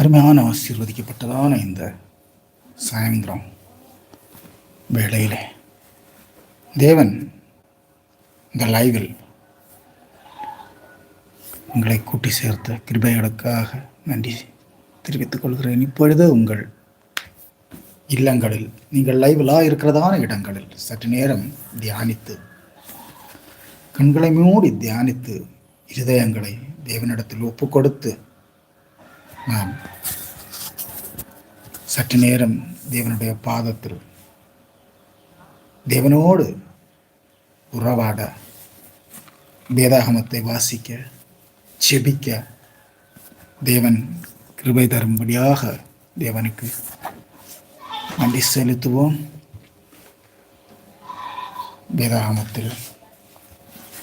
அருமையான ஆசீர்வதிக்கப்பட்டதான இந்த சாயந்தரம் வேளையில். தேவன் இந்த லைவில் உங்களை கூட்டி சேர்த்த கிருபைகளுக்காக நன்றி தெரிவித்துக் கொள்கிறேன். இப்பொழுது உங்கள் இல்லங்களில் நீங்கள் லைவிலாக இருக்கிறதான இடங்களில் சற்று நேரம் தியானித்து கண்களை மூடி தியானித்து இருதயங்களை தேவனிடத்தில் ஒப்பு கொடுத்து நாம் சற்று நேரம் தேவனுடைய பாதத்தில் தேவனோடு உறவாட வேதாகமத்தை வாசிக்க செபிக்க தேவன் கிருபை தரும்படியாக தேவனுக்கு நன்றி செலுத்துவோம். வேதாகமத்தில்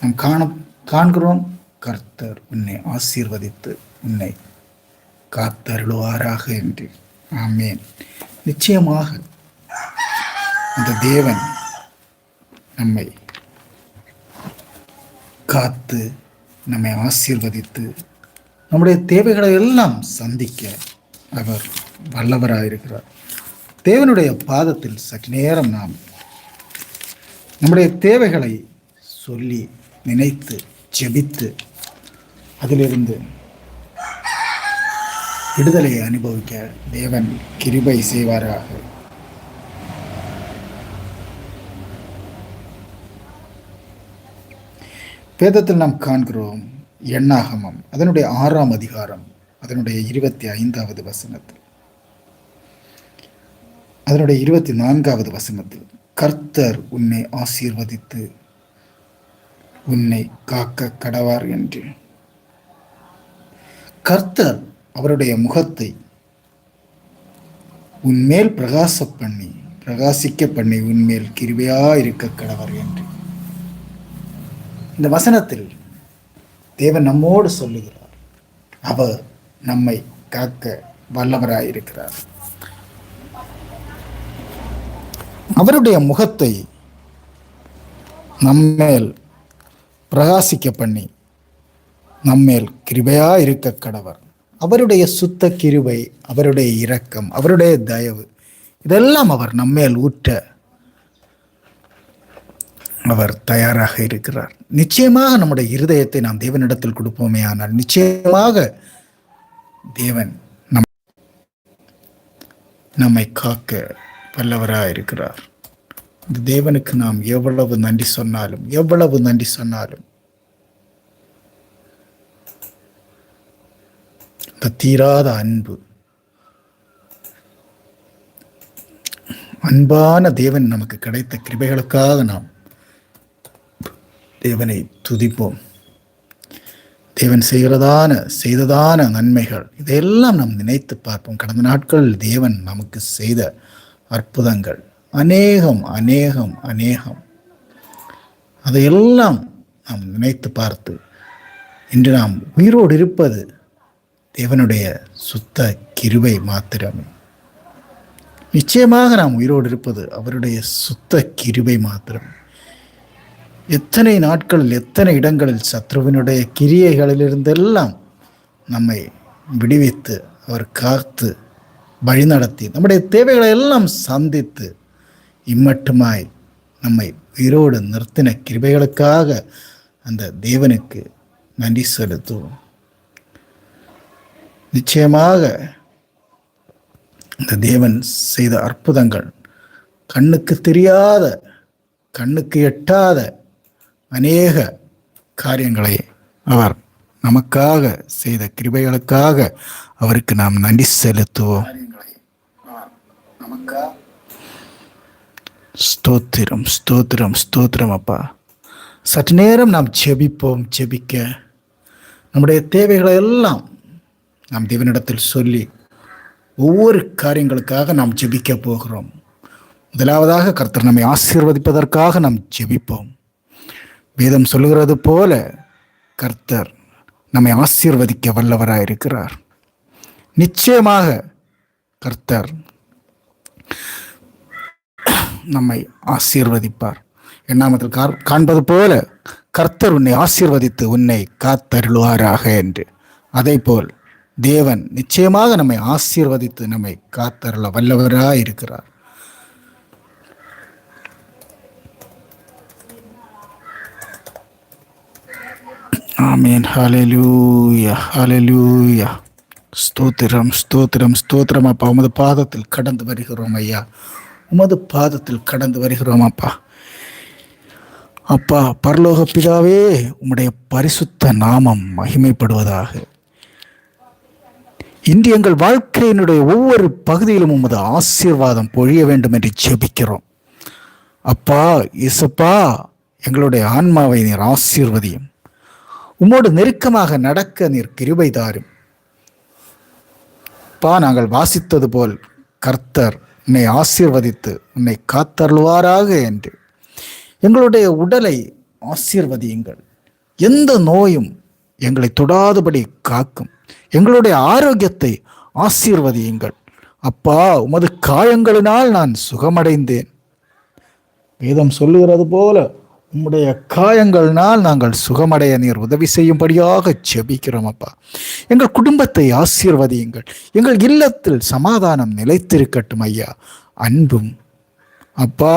நாம் காண காண்கிறோம். கர்த்தர் உன்னை ஆசீர்வதித்து உன்னை காத்தருளுவாராக என்று. ஆமேன். நிச்சயமாக அந்த தேவன் நம்மை காத்து நம்மை ஆசீர்வதித்து நம்முடைய தேவைகளை எல்லாம் சந்திக்க அவர் வல்லவராயிருக்கிறார். தேவனுடைய பாதத்தில் சற்று நேரம் நாம் நம்முடைய தேவைகளை சொல்லி நினைத்து ஜெபித்து அதிலிருந்து விடுதலையை அனுபவிக்க தேவன் கிருபை செய்வாராக. வேதத்தில் நாம் காண்கிறோம் எண்ணாகமம் அதனுடைய ஆறாம் அதிகாரம் அதனுடைய இருபத்தி ஐந்தாவது வசனத்தில். அதனுடைய இருபத்தி நான்காவது வசனத்தில் கர்த்தர் உன்னை ஆசீர்வதித்து உன்னை காக்க கடவார் என்று. கர்த்தர் அவருடைய முகத்தை உன்மேல் பிரகாச பண்ணி பிரகாசிக்க பண்ணி உன்மேல் கிருபையா இருக்க கடவர் என்று. இந்த வசனத்தில் தேவன் நம்மோடு சொல்லுகிறார். அவர் நம்மை காக்க வல்லவராயிருக்கிறார் அவருடைய முகத்தை நம்மேல் பிரகாசிக்க பண்ணி நம்மேல் கிருபையா இருக்க கடவர். அவருடைய சுத்த கிருபை அவருடைய இரக்கம் அவருடைய தயவு இதெல்லாம் அவர் நம்மேல் ஊற்ற அவர் தயாராக இருக்கிறார். நிச்சயமாக நம்முடைய இருதயத்தை நாம் தேவனிடத்தில் கொடுப்போமே ஆனால் நிச்சயமாக தேவன் நம் நம்மை காக்க வல்லவராக இருக்கிறார். இந்த தேவனுக்கு நாம் எவ்வளவு நன்றி சொன்னாலும் எவ்வளவு நன்றி சொன்னாலும் இந்த தீராத அன்பு. அன்பான தேவன் நமக்கு கிடைத்த கிருபைகளுக்காக நாம் தேவனை துதிப்போம். தேவன் செய்கிறதான செய்ததான நன்மைகள் இதையெல்லாம் நாம் நினைத்து பார்ப்போம். கடந்த நாட்களில் தேவன் நமக்கு செய்த அற்புதங்கள். அநேகம் அநேகம் அநேகம். அதையெல்லாம் நாம் நினைத்து பார்த்து இன்று நாம் உயிரோடு இருப்பது தேவனுடைய சுத்த கிருவை மாத்திரமே. நிச்சயமாக நாம் உயிரோடு இருப்பது அவருடைய சுத்த கிருவை மாத்திரம். எத்தனை நாட்களில் எத்தனை இடங்களில் சத்ருவினுடைய கிரியைகளிலிருந்தெல்லாம் நம்மை விடுவித்து அவர் காத்து வழிநடத்தி நம்முடைய தேவைகளை எல்லாம் சந்தித்து இம்மட்டுமாய் நம்மை உயிரோடு நிறுத்தின கிருபைகளுக்காக அந்த தேவனுக்கு நன்றி செலுத்துவோம். நிச்சயமாக இந்த தேவன் செய்த அற்புதங்கள் கண்ணுக்கு தெரியாத கண்ணுக்கு எட்டாத அநேக காரியங்களை அவர் நமக்காக செய்த கிருபைகளுக்காக அவருக்கு நாம் நன்றி செலுத்துவோம். ஸ்தோத்திரம் ஸ்தோத்திரம் ஸ்தோத்திரம் அப்பா. சற்று நேரம் நாம் ஜெபிப்போம் ஜெபிக்க. நம்முடைய தேவைகளை எல்லாம் நாம் தேவனிடத்தில் சொல்லி ஒவ்வொரு காரியங்களுக்காக நாம் ஜெபிக்க போகிறோம். முதலாவதாக கர்த்தர் நம்மை ஆசீர்வதிப்பதற்காக நாம் ஜெபிப்போம். வேதம் சொல்லுகிறது போல கர்த்தர் நம்மை ஆசீர்வதிக்க வல்லவராக இருக்கிறார். நிச்சயமாக கர்த்தர் நம்மை ஆசீர்வதிப்பார். எண்ணாமத்தில் கார் காண்பது போல கர்த்தர் உன்னை ஆசீர்வதித்து உன்னை காத்தருளுவாராக என்று. அதே போல் தேவன் நிச்சயமாக நம்மை ஆசீர்வதித்து நம்மை காத்தருள வல்லவராய் இருக்கிறார். ஆமீன். ஹalleluya ஹalleluya. ஸ்தோத்திரம் ஸ்தோத்திரம் ஸ்தோத்திரம் அப்பா. உமது பாதத்தில் கடந்து வருகிறோம் ஐயா. உமது பாதத்தில் கடந்து வருகிறோம் அப்பா. அப்பா பரலோக பிதாவே உம்முடைய பரிசுத்த நாமம் மகிமைப்படுவதாக. இன்று எங்கள் வாழ்க்கையினுடைய ஒவ்வொரு பகுதியிலும் உமது ஆசீர்வாதம் பொழிய வேண்டும் என்று ஜெபிக்கிறோம். அப்பா இசப்பா எங்களுடைய ஆன்மாவை நீர் ஆசீர்வதியும். உம்மோடு நெருக்கமாக நடக்க நீர் கிருபை தாரும். பா நாங்கள் வாசித்தது போல் கர்த்தர் உன்னை ஆசீர்வதித்து உன்னை காத்தருள்வாராக என்று. எங்களுடைய உடலை ஆசீர்வதியுங்கள். எந்த நோயும் எங்களை தொடாதபடி காக்கும். எங்களுடைய ஆரோக்கியத்தை ஆசீர்வதியுங்கள். அப்பா உமது காயங்களினால் நான் சுகமடைந்தேன். வேதம் சொல்லுகிறது போல உம்முடைய காயங்களினால் நாங்கள் சுகமடைய நீர் உதவி செய்யும்படியாக ஜெபிக்கிறோம் அப்பா. எங்கள் குடும்பத்தை ஆசீர்வதியுங்கள். எங்கள் இல்லத்தில் சமாதானம் நிலைத்திருக்கட்டும் ஐயா. அன்பும் அப்பா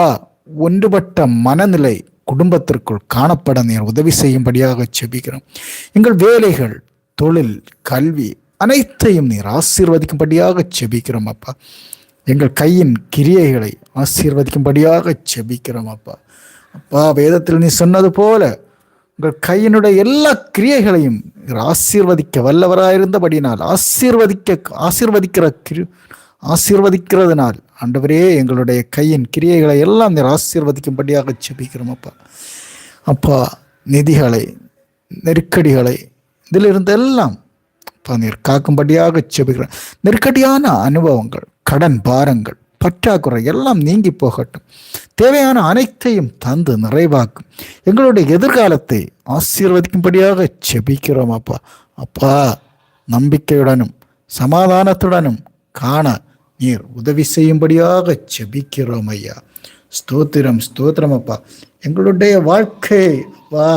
ஒன்றுபட்ட மனநிலை குடும்பத்திற்குள் காணப்பட நீர் உதவி செய்யும்படியாக செபிக்கிறோம் எங்கள் வேலைகள் தொழில் கல்வி அனைத்தையும் நீர் ஆசீர்வதிக்கும்படியாக செபிக்கிறோம் அப்பா. எங்கள் கையின் கிரியைகளை ஆசீர்வதிக்கும்படியாக செபிக்கிறோம் அப்பா. அப்பா வேதத்தில் நீ சொன்னது போல உங்கள் கையினுடைய எல்லா கிரியைகளையும் ஆசீர்வதிக்க வல்லவராயிருந்தபடினால் ஆசீர்வதிக்க ஆசீர்வதிக்கிற கிரு ஆசீர்வதிக்கிறதுனால் ஆண்டவரே எங்களுடைய கையின் கிரியைகளை எல்லாம் நீர் ஆசீர்வதிக்கும்படியாக செபிக்கிறோம் அப்பா. அப்பா நிதிகளை நெருக்கடிகளை இதிலிருந்து எல்லாம் அப்பா காக்கும்படியாக செபிக்கிறேன் நெருக்கடியான அனுபவங்கள் கடன் பாரங்கள் பற்றாக்குறை எல்லாம் நீங்கி போகட்டும். தேவையான அனைத்தையும் தந்து நிறைவாக்கும். எங்களுடைய எதிர்காலத்தை ஆசீர்வதிக்கும்படியாக செபிக்கிறோம் அப்பா. அப்பா நம்பிக்கையுடனும் சமாதானத்துடனும் காண நீர் உதவி செய்யும்படியாக செபிக்கிறோம் ஐயா. ஸ்தோத்திரம் ஸ்தோத்திரம் அப்பா. எங்களுடைய வாழ்க்கை வா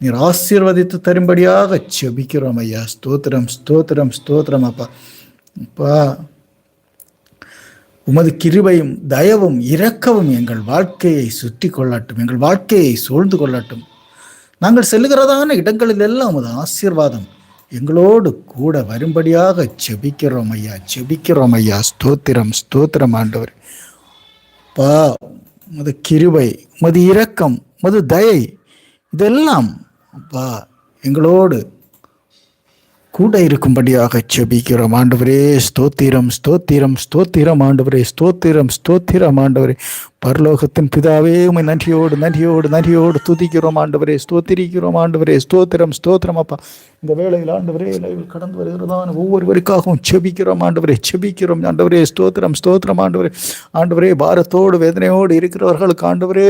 நீர் ஆசீர்வதித்து தரும்படியாக செபிக்கிறோம் ஐயா. ஸ்தோத்திரம் ஸ்தோத்திரம் ஸ்தோத்திரம் அப்பா. அப்பா உமது கிருபையும் தயவும் இரக்கவும் எங்கள் வாழ்க்கையை சுற்றி கொள்ளட்டும் எங்கள் வாழ்க்கையை சூழ்ந்து கொள்ளட்டும். நாங்கள் செல்லுகிறதான இடங்களில் எல்லாம் உமது ஆசீர்வாதம் எங்களோடு கூட வரும்படியாக செபிக்கிறோம் ஐயா செபிக்கிறோம் ஐயா. ஸ்தோத்திரம் ஸ்தோத்திரம் ஆண்டவர். பா உமது கிருபை உமது இரக்கம் உமது தயை இதெல்லாம் அப்பா எங்களோடு கூட இருக்கும்படியாக செபிக்கிறோம் ஆண்டவரே ஸ்தோத்திரம் ஸ்தோத்திரம் ஸ்தோத்திரம் ஆண்டவரே ஸ்தோத்திரம் ஸ்தோத்திரம் ஆண்டவரே. பரலோகத்தின் பிதாவே உமை நன்றியோடு நன்றியோடு நன்றியோடு துதிக்கிறோம் ஆண்டவரே. ஸ்தோத்திரிக்கிறோம் ஆண்டவரே. ஸ்தோத்திரம் ஸ்தோத்திரம் அப்பா. இந்த வேளையில் ஆண்டவரே லைவில் கடந்து வருகிறதான ஒவ்வொருவருக்காகவும் செபிக்கிறோம் ஆண்டவரே. செபிக்கிறோம் ஆண்டவரே. ஸ்தோத்திரம் ஸ்தோத்திரம் ஆண்டவரே. ஆண்டவரே பாரத்தோடு வேதனையோடு இருக்கிறவர்களுக்கு ஆண்டவரே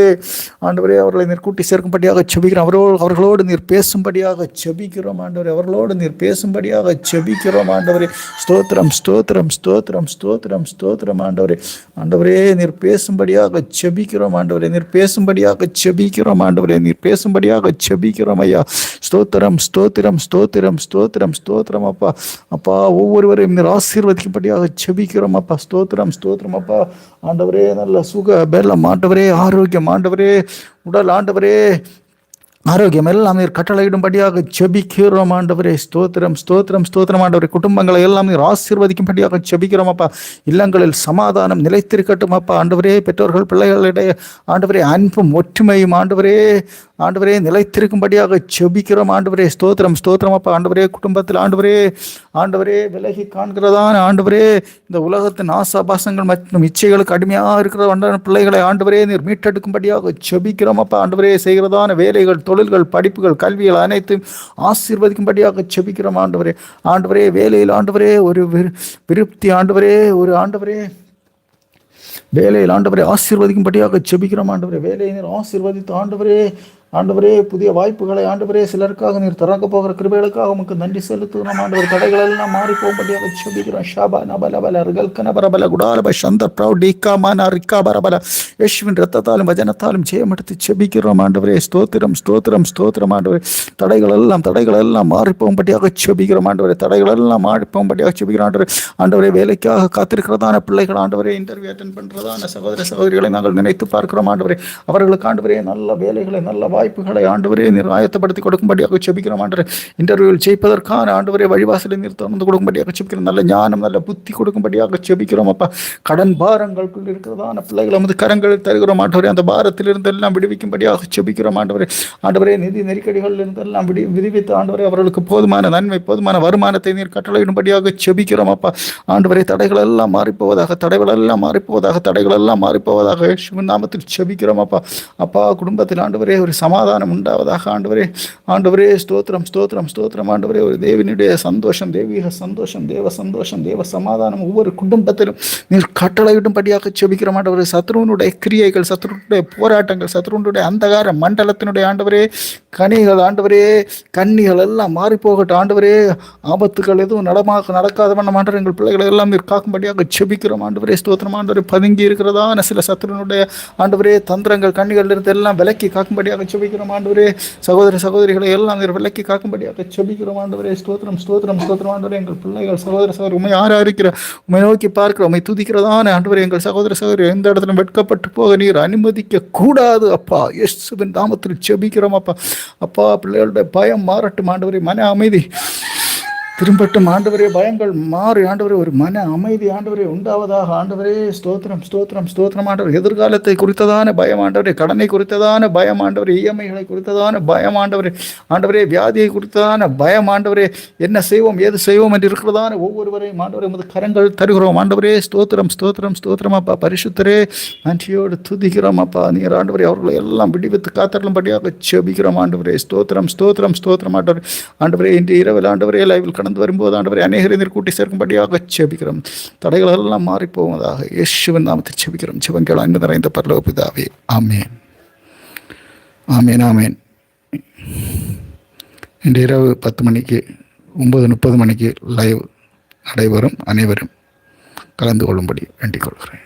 ஆண்டவரே அவர்களை நீர் கூட்டி சேர்க்கும்படியாக செபிக்கிறோம். அவரோடு அவர்களோடு நீர் பேசும்படியாக செபிக்கிறோம் ஆண்டவரே. அவர்களோடு நீர் பேசும்படியாக செபிக்கிறோம் ஆண்டவரே. ஸ்தோத்திரம் ஸ்தோத்திரம் ஸ்தோத்திரம் ஸ்தோத்திரம் ஸ்தோத்திரம் ஆண்டவரே. ஆண்டவரே நீர் பேசும்படியாக செபிக்கிறோம் ஆண்டவரே. நீர் பேசும்படியாக செபிக்கிறோம் ஆண்டவரே. நீர் பேசும்படியாக செபிக்கிறோம் ஐயா. ஸ்தோத்திரம் ஸ்தோத்திரம் ஸ்தோத்திரம் ஸ்தோத்திரம் ஸ்தோத்திரம் அப்பா. அப்பா ஒவ்வொருவரையும் நீர் ஆசீர்வதிக்கும்படியாக செபிக்கிறோம் அப்பா. ஸ்தோத்திரம் ஸ்தோத்திரம் அப்பா. ஆண்டவரே நல்ல சுக பெல்லம் ஆண்டவரே ஆரோக்கியம் ஆண்டவரே. உடல் ஆண்டவரே. ஆரோக்கியம் எல்லாம் நீர் கட்டளையிடும்படியாக ஜெபிக்கிறோம் ஆண்டவரே. ஸ்தோத்திரம் ஸ்தோத்திரம் ஸ்தோத்திரம். ஆண்டவரே குடும்பங்களை எல்லாம் நீர் ஆசீர்வதிக்கும்படியாக ஜெபிக்கிறோம் அப்பா. இல்லங்களில் சமாதானம் நிலைத்திருக்கட்டும் அப்பா. ஆண்டவரே பெற்றோர்கள் பிள்ளைகளிடையே ஆண்டவரே அன்பும் ஒற்றுமையும் ஆண்டவரே ஆண்டவரே நிலைத்திருக்கும்படியாக ஜெபிக்கிறோம் ஆண்டவரே. ஸ்தோத்திரம் ஸ்தோத்திரம் அப்பா. ஆண்டவரே குடும்பத்தில் ஆண்டவரே ஆண்டவரே விலகி காண்கிறதான ஆண்டவரே. இந்த உலகத்தின் ஆசாபாசங்கள் மற்றும் இச்சைகளுக்கு அடிமையாக இருக்கிற பிள்ளைகளை ஆண்டவரே நீர் மீட்டெடுக்கும்படியாக ஜெபிக்கிறோம் அப்பா. ஆண்டவரே செய்கிறதான வேலைகள் தொழில்கள் படிப்புகள் கல்விகள் அனைத்தும் ஆசீர்வதிக்கும்படியாக செபிக்கிறோம் ஆண்டவரே. ஆண்டவரே வேலையில் ஆண்டவரே ஒரு விரு- விருப்தி ஆண்டவரே ஒரு ஆண்டவரே. வேலையில் ஆண்டவரை ஆசீர்வதிக்கும்படியாக செபிக்கிறோம் ஆண்டவரே. வேலையினர் ஆசீர்வதித்து ஆண்டவரே ஆண்டவரே புதிய வாய்ப்புகளை ஆண்டவரே சிலருக்காக நீர் திறக்க போகிற கிருபைகளுக்காக உமக்கு நன்றி செலுத்துகிறோம். ஆண்டவர் தடைகள் எல்லாம் மாறி போகும்படியாக சொல்லுகிறோம் ஷாபா நபல பல ரிகல்கன பரபல குடாலப சந்தர் பிரௌ டீக்கா மானா ரிக்கா பரபல. யேசுவின் ரத்தத்தாலும் வஜனத்தாலும் ஜெயமெடுத்து செபிக்கிறோம் ஆண்டவரே. ஸ்தோத்திரம் ஸ்தோத்திரம் ஸ்தோத்திரம் ஆண்டவரே. தடைகள் எல்லாம் தடைகள் எல்லாம் மாறி போகும்படியாக செபிக்கிறோம் ஆண்டவரே. தடைகள் எல்லாம் மாறி போகும்படியாக செபிக்கிறோம் ஆண்டவரே. ஆண்டவரே வேலைக்காக காத்திருக்கிறதான பிள்ளைகள் ஆண்டவரே இன்டர்வியூ அட்டன் பண்ணுறதான சகோதர சகோதரிகளை நாங்கள் நினைத்து பார்க்கிறோம் ஆண்டவரே. அவர்களுக்கு ஆண்டவரே நல்ல வேலைகளை நல்ல வாய் வாய்ப்புகளை ஆண்டவரே நீர் ஆயத்தப்படுத்தி கொடுக்கும்படியாக செபிக்கிறோம் ஆண்டவரே. இன்டர்வியூவில் செய்ப்பதற்கான ஆண்டவரே வழிவாசலை நீர் திறந்து கொடுக்கும்படியாக செபிக்கிறோம் நல்ல ஞானம் நல்ல புத்தி கொடுக்கும்படியாக செபிக்கிறோம் அப்பா. கடன் பாரங்களுக்குள் இருக்கிறதான பிள்ளைகளை வந்து கரங்களில் தருகிறோம் ஆண்டவரே. அந்த பாரத்திலிருந்து எல்லாம் விடுவிக்கும்படியாக செபிக்கிறோம் ஆண்டவரே. ஆண்டவரே நிதி நெருக்கடிகளில் இருந்தெல்லாம் விடி விடுவித்து ஆண்டவரே அவர்களுக்கு போதுமான நன்மை போதுமான வருமானத்தை நீர் கட்டளையிடும்படியாக செபிக்கிறோம் அப்பா. ஆண்டவரே தடைகள் எல்லாம் மாறிப்போவதாக தடைகள் எல்லாம் மாறிப்போவதாக தடைகள் எல்லாம் மாறிப்போவதாக சிவன் நாமத்தில் செபிக்கிறோம் அப்பா. அப்பா குடும்பத்தில் ஆண்டவரே ஒரு சமாதானம் உண்டாவதாக. ஆண்டவரே ஆண்டவரே ஸ்தோத்திரம் ஸ்தோத்திரம் ஸ்தோத்திரம். ஆண்டவரே ஒரு தேவனுடைய சந்தோஷம் தேவீக சந்தோஷம் தேவ சந்தோஷம் தேவ சமாதானம் ஒவ்வொரு குடும்பத்திலும் நீர் கட்டளையிடும்படியாக செபிக்கிற ஆண்டவரே சத்ருவனுடைய கிரியைகள் சத்ருனுடைய போராட்டங்கள் சத்ருவனுடைய அந்தகார மண்டலத்தினுடைய ஆண்டவரே கனிகள் ஆண்டவரே கன்னிகள் எல்லாம் மாறி போகட்டும் ஆண்டவரே ஆபத்துகள் எதுவும் நடமாக நடக்காத வண்ணம் ஆண்டவர் எங்கள் பிள்ளைகளை எல்லாம் நீர் காக்கும்படியாக செபிக்கிறோம். ஆண்டவரே ஸ்தோத்திரம். ஆண்டவரே பதுங்கி இருக்கிறதான சில சத்ருனுடைய ஆண்டவரே தந்திரங்கள் கண்ணிகள் இருந்து எல்லாம் விலக்கி காக்கும்படியாக செபிக்கிறோம் ஆண்டவரே. சகோதர சகோதரிகளை எல்லாம் நீர் விலக்கி காக்கும்படியாக செபிக்கிறோம் ஆண்டவரே. ஸ்தோத்திரம் ஸ்தோத்திரம் ஸ்தோத்திரம் ஆண்டவரே. எங்கள் பிள்ளைகள் சகோதர சகோதரி உண்மை யாரா இருக்கிற உண்மை நோக்கி பார்க்கிற உண்மை துதிக்கிறதான ஆண்டவரே. எங்கள் சகோதர சகோதரி எந்த இடத்துல வெட்கப்பட்டு போக நீர் அனுமதிக்க கூடாது அப்பா. எஸ்வின் நாமத்தில் செபிக்கிறோம் அப்பா. அப்பா பிள்ளைகளுடைய பயம் மாறட்டும் ஆண்டவரே. மன அமைதி. திரும்பட்டும் ஆண்டவரே பயங்கள் மாறி ஆண்டவரே ஒரு மன அமைதி ஆண்டவரே உண்டாவதாக ஆண்டவரே ஸ்தோத்திரம் ஸ்தோத்திரம் ஸ்தோத்திரம் ஆண்டவர். எதிர்காலத்தை குறித்ததான பயம் ஆண்டவரே கடனை குறித்ததான பயம் ஆண்டவரே இஎம்ஐகளை குறித்ததான பயம் ஆண்டவரே ஆண்டவரே வியாதியை குறித்ததான பயம் ஆண்டவரே என்ன செய்வோம் ஏது செய்வோம் என்று இருக்கிறதான ஒவ்வொருவரையும் ஆண்டவரே உமது கரங்கள் தருகிறோம். ஆண்டவரே ஸ்தோத்திரம் ஸ்தோத்திரம் ஸ்தோத்திரம் அப்பா பரிசுத்தரே. நன்றியோடு துதிக்கிறோம் அப்பா நீர் ஆண்டவரே அவர்களை எல்லாம் விடுவித்து காத்தருளும்படியாக செபிக்கிறோம் ஆண்டவரே. ஸ்தோத்திரம் ஸ்தோத்திரம் ஸ்தோத்திரம் ஆண்டவர். ஆண்டவரே இன்று இரவில் ஆண்டவரே லைவில் கடந்து வரும்போது ஆண்டவரே அநேகரை நீர் கூட்டி சேர்க்கும்படியாக செபிக்கிறோம். தடைகள் எல்லாம் மாறி போவதாக நாமத்தில் செபிக்கிறோம். சிவங்கள் அன்பு நிறைந்த பரலோக பிதாவே ஆமேன். ஆமேன் ஆமேன். இன்று இரவு பத்து மணிக்கு ஒம்பது முப்பது மணிக்கு லைவ் நடைபெறும் அனைவரும் கலந்து கொள்ளும்படி வேண்டிக் கொள்கிறேன்.